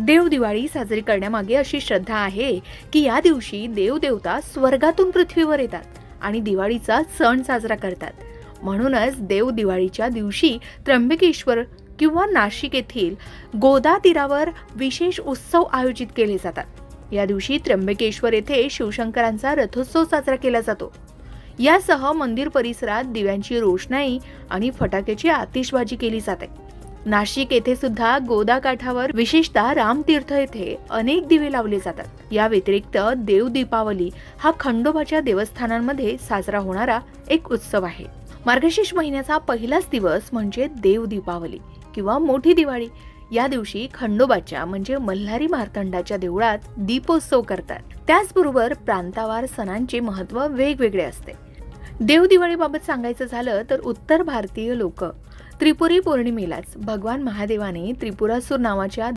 देव दिवाळी साजरी करण्यामागे अशी श्रद्धा आहे की या दिवशी देवदेवता स्वर्गातून पृथ्वीवर येतात आणि दिवाळीचा सण साजरा करतात. म्हणूनच देव दिवाळीच्या दिवशी त्र्यंबकेश्वर किंवा नाशिक येथील गोदा तीरावर विशेष उत्सव आयोजित केले जातात. या दिवशी त्र्यंबकेश्वर येथे शिवशंकरांचा रथोत्सव साजरा केला जातो. यासह मंदिर परिसरात दिव्यांची रोषणाई आणि फटाक्याची आतिषबाजी केली जाते. नाशिक येथे सुद्धा गोदा काठावर विशेषतः रामतीर्थ येथे अनेक दिवे लावले जातात. या व्यतिरिक्त देव दीपावली हा खंडोबाच्या देवस्थानांमध्ये साजरा होणारा एक उत्सव आहे. मार्गशीर्ष महिन्याचा पहिलाच दिवस म्हणजे देव दीपावली किंवा मोठी दिवाळी. या दिवशी खंडोबाच्या म्हणजे मल्हारी मार्तंडाच्या देवळात दीपोत्सव करतात. त्याचबरोबर प्रांतावार सणांचे महत्त्व वेगवेगळे असते. देव दिवाळीबाबत सांगायचं झालं तर उत्तर भारतीय लोक त्रिपुरी पौर्णिमेलाच भगवान महादेवाने त्रिपुरासूर नावाच्या